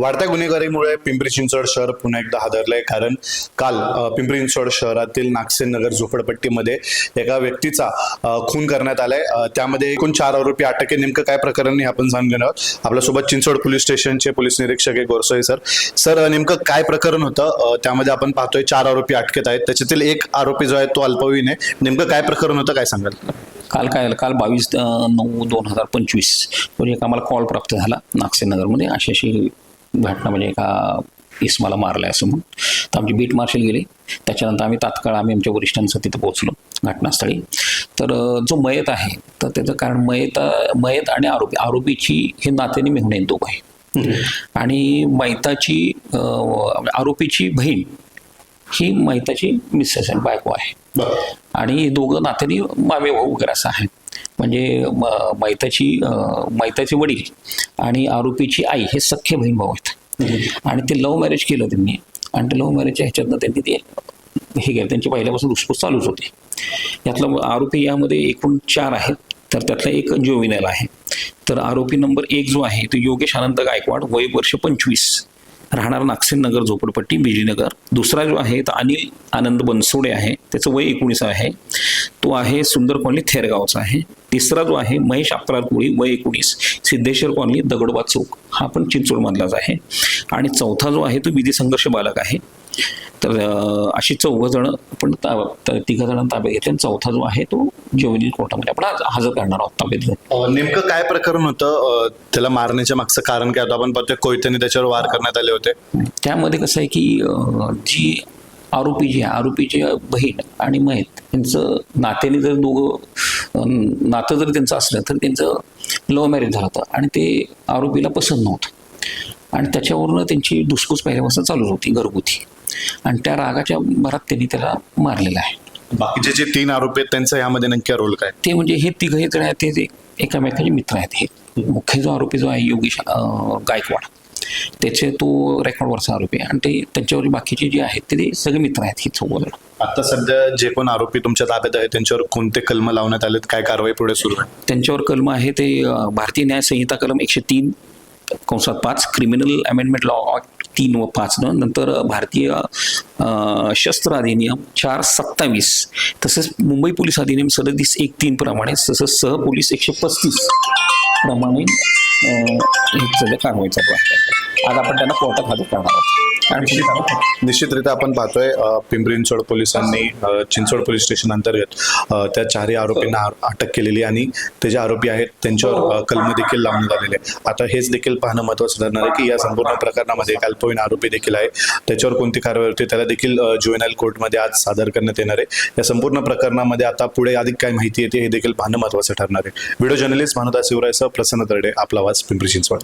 वाढत्या गुन्हेगारीमुळे पिंपरी चिंचवड शहर पुन्हा एकदा हादरलंय. कारण काल पिंपरी चिंचवड शहरातील नागसेन नगर झोपडपट्टीमध्ये एका व्यक्तीचा खून करण्यात आलाय. त्यामध्ये एकूण चार आरोपी अटक. आहे नेमकं काय प्रकरण आपण जाणून घेणार आहोत? आपल्यासोबत चिंचवड पोलीस स्टेशनचे पोलीस निरीक्षक आहे गोरसोई सर. सर नेमकं काय प्रकरण होतं? त्यामध्ये आपण पाहतोय चार आरोपी अटकेत आहेत. त्याच्यातील एक आरोपी जो आहे तो अल्पवयीन आहे. नेमकं काय प्रकरण होतं? काय सांगाल? काल काय झालं? काल बावीस नऊ दोन हजार पंचवीस एक आम्हाला कॉल प्राप्त झाला नागसेनगरमध्ये अशी अशी घटना म्हणजे एका इस्माला मारलं आहे असं म्हणून. तर आमचे बीट मार्शल गेले. त्याच्यानंतर आम्ही तात्काळ आम्ही आमच्या वरिष्ठांचं तिथं पोहोचलो घटनास्थळी. तर जो मयत आहे तर त्याचं कारण मयत मयत आणि आरोपी आरोपीची हे नात्याने मेहुणे आहेत दोघं आहे आणि मैताची आरोपीची बहीण ही मैताची मिसेस आहे बायको आहे. आणि दोघं नात्याने मामे भाऊ वगैरे असं आहे म्हणजे म- मैताची मैताचे वडील आणि आरोपीची आई हे सख्खे बहीण भाऊ आहेत. आणि ते लव्ह मॅरेज केलं त्यांनी. आणि ते लव्ह मॅरेजच्या ह्याच्यातनं त्यांनी ते हे केलं. त्यांची पहिल्यापासून घुसपूस चालूच होती. यातला आरोपी यामध्ये एकूण चार आहेत. तर त्यातला एक जोविनल आहे. तर आरोपी नंबर एक जो आहे तो योगेश आनंद गायकवाड वय वर्ष पंचवीस. राहणार नागसेननगर झोपडपट्टी बिजलीनगर दुसरा जो आहे तो अनिल आनंद बनसोडे आहे. त्याचं वय एकोणीस आहे. तो आहे सुंदर कॉलनी थेरगावचा आहे. तिसरा जो आहे महेश अकरार कोळी वय एकोणीस. सिद्धेश्वर कॉलनी दगडोबा चौक. हा पण चिंचोडमधलाच आहे. आणि चौथा जो आहे तो विधी संघर्ष बालक आहे. तर अशी चौघ जण आपण तिघ जण ताब्यात घेतले आणि चौथा जो आहे तो जोविनील कोर्टामध्ये आपण आज हजर करणार आहोत ताब्यात घेऊन. नेमकं काय प्रकरण होतं? त्याला मारण्याच्या मागचं कारण काय होतं? आपण पाहतोय कोयत्याने त्याच्यावर वार करण्यात आले होते. त्यामध्ये कसं आहे की जी आरोपी जी आहे आरोपीची बहीण आणि मयत यांचं नात्याने जर दोघं नातं जर त्यांचं असलं तर त्यांचं लव्ह मॅरेज झालं होतं आणि ते आरोपीला पसंत नव्हतं. आणि त्याच्यावरून त्यांची दुसपूस पहिल्यापासून चालूच होती घरगुती. आणि त्या रागाच्या भरात त्यांनी त्याला मारलेलं आहे. बाकीचे जे तीन आरोपी आहेत त्यांचा यामध्ये नक्की रोल काय? ते म्हणजे हे तिघ जण आहेत ते एकामेकाचे मित्र आहेत. हे मुख्य जो आरोपी जो आहे योगेश गायकवाड. त्याचे तो रेकॉर्डवरचा आरोपी आहे. आणि ते त्यांच्यावर बाकीचे जे आहेत ते- सगळे मित्र आहेत ही चौघ आता सध्या जे कोण आरोपी तुमच्या ताब्यात आहेत त्यांच्यावर कोणते कलम लावण्यात आलेत? काय कारवाई पुढे सुरू आहे? त्यांच्यावर कलम आहे ते भारतीय न्याय संहिता कलम एकशे तीन कंसात पाच क्रिमिनल अमेंडमेंट लॉ तीन व पाच न. नंतर भारतीय शस्त्र अधिनियम चार सत्तावीस. तसेच मुंबई पोलीस अधिनियम सदतीस एक तीन प्रमाणे तसंच सह पोलीस एकशे पस्तीस प्रमाणे सगळं कारवाई चालू आहे आज आपण त्यांना कोर्टात हजर करणार आहोत. निश्चितरित्या. आपण पाहतोय अ, पिंपरी चिंचवड पोलिसांनी चिंचवड पोलीस स्टेशन अंतर्गत त्या चारही आरोपींना अटक केलेली आणि ते जे आरोपी आहेत त्यांच्यावर कलम देखील लावण्यात आलेले आता हेच देखील पाहणं महत्वाचं ठरणार आहे की या संपूर्ण प्रकरणामध्ये एक अल्पवयीन आरोपी देखील आहे. त्याच्यावर कोणती कारवाई होते त्याला देखील जुएनाईल कोर्टमध्ये आज सादर करण्यात येणार आहे. या संपूर्ण प्रकरणामध्ये आता पुढे अधिक काय माहिती येते हे देखील पाहणं महत्वाचं ठरणार आहे. व्हिडिओ जर्नलिस्ट भानुदास शिवरायसह प्रसन्न तरडे आपला आवाज पिंपरी चिंचवड